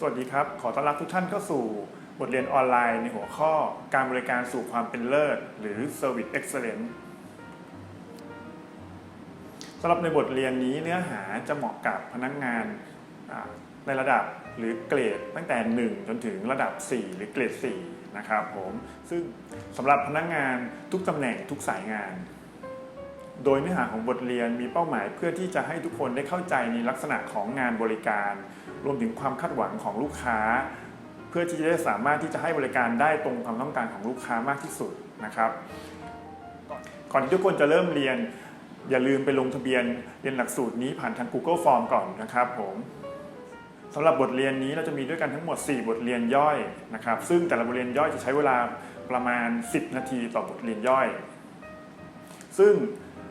สวัสดีครับ ขอต้อนรับทุกท่านเข้าสู่บทเรียนออนไลน์ในหัวข้อการบริการสู่ความเป็นเลิศ หรือ Service Excellence สำหรับในบทเรียนนี้เนื้อหาจะเหมาะกับพนักงานในระดับหรือเกรดตั้งแต่ 1 จนถึงระดับ 4 หรือเกรด 4 นะครับผม ซึ่งสำหรับพนักงานทุกตำแหน่งทุกสายงาน โดยเนื้อหาของบทเรียนมีเป้าหมายเพื่อที่จะให้ทุกคนได้เข้าใจในลักษณะของงานบริการ รวมถึงความคาดหวังของลูกค้า เพื่อที่จะได้สามารถที่จะให้บริการได้ตรงความต้องการของลูกค้ามากที่สุดนะครับ ก่อนที่ทุกคนจะเริ่มเรียน อย่าลืมไปลงทะเบียนเรียนหลักสูตรนี้ผ่านทาง Google Form ก่อนนะครับผมสำหรับบทเรียนนี้เราจะมีด้วยกันทั้งหมด 4 บทเรียนย่อยนะครับ ซึ่งแต่ละบทเรียนย่อยจะใช้เวลาประมาณ 10 นาทีต่อบทเรียนย่อย ซึ่ง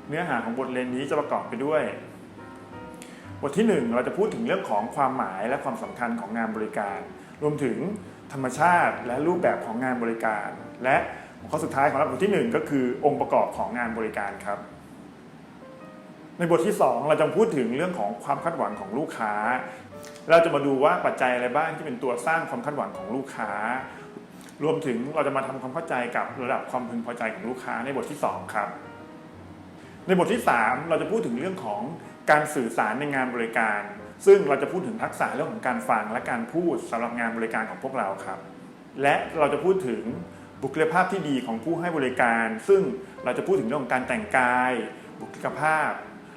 เนื้อหาของบทเรียนนี้จะประกอบไปด้วย บทที่ 1 เราจะพูดถึงเรื่องของความหมายและความสำคัญของงานบริการ รวมถึงธรรมชาติและรูปแบบของงานบริการ และข้อสุดท้ายของเราบทที่ 1 ก็คือองค์ประกอบของงานบริการครับ ในบทที่ 2 เราจะพูดถึงเรื่องของความคาดหวังของลูกค้า เราจะมาดูว่าปัจจัยอะไรบ้างที่เป็นตัวสร้างความคาดหวังของลูกค้า รวมถึงเราจะมาทำความเข้าใจกับระดับความพึงพอใจของลูกค้าในบทที่ 2 ครับ ในบทที่ 3 เราจะพูดถึงเรื่องของการสื่อสารในงานบริการ ซึ่งเราจะพูดถึงทักษะเรื่องของการฟังและการพูดสำหรับงานบริการของพวกเราครับ และเราจะพูดถึงบุคลิกภาพที่ดีของผู้ให้บริการ ซึ่งเราจะพูดถึงเรื่องของการแต่งกาย บุคลิกภาพ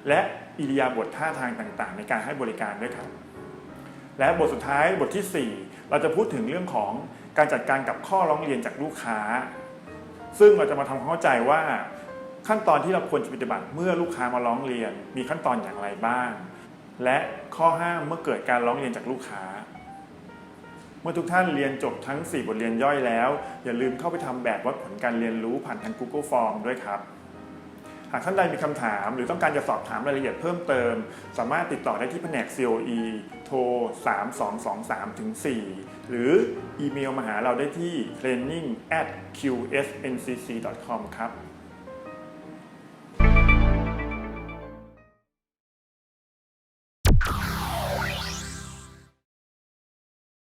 และอิริยาบถท่าทางต่างๆ ในการให้บริการด้วยครับและบทสุดท้ายบทที่ 4 เราจะพูดถึงเรื่องของการจัดการกับข้อร้องเรียนจากลูกค้า ซึ่งเราจะมาทำความเข้าใจว่า ขั้นตอนที่เราควรจะปฏิบัติเมื่อลูกค้ามาร้องเรียน มีขั้นตอนอย่างไรบ้าง และข้อห้ามเมื่อเกิดการร้องเรียนจากลูกค้า เมื่อทุกท่านเรียนจบทั้ง 4 บทเรียนย่อยแล้ว อย่าลืมเข้าไปทำแบบวัดผลการเรียนรู้ผ่านทาง Google Form ด้วยครับ หากท่านใดมีคำถาม หรือต้องการจะสอบถามรายละเอียดเพิ่มเติม สามารถติดต่อได้ที่แผนก COE โทร 3223 4 หรืออีเมลมาหาเราได้ที่ training at qsncc.com ครับ